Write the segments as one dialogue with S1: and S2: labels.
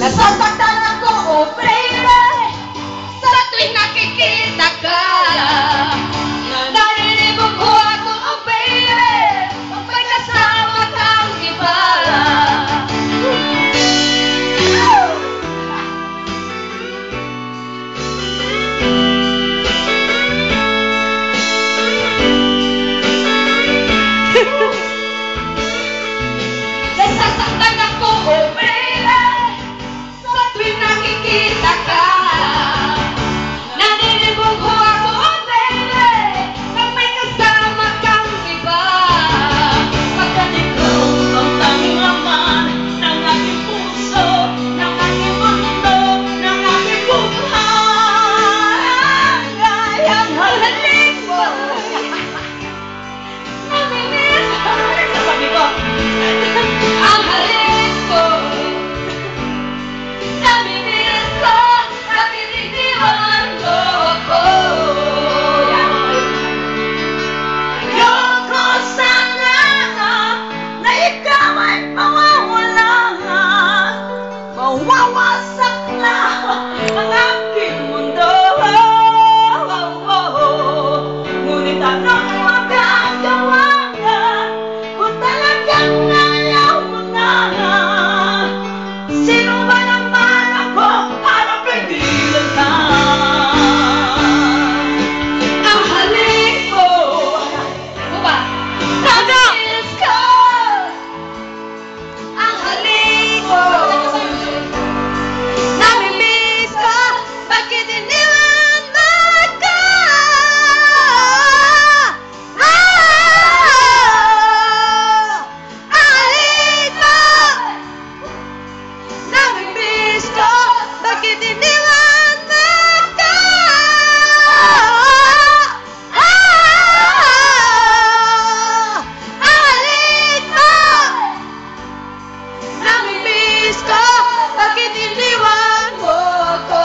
S1: Nasasaktan ako, oh! Sakit iniwan mo ko.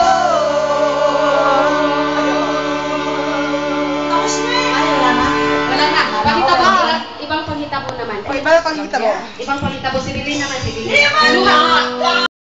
S1: Tapos na na. Wala na. Pakita Ibang pakita mo naman.
S2: O, iba pang mo.
S1: Ibang pakita oh, mo. Si Lili naman. Si Lili.
S2: Iwan mo!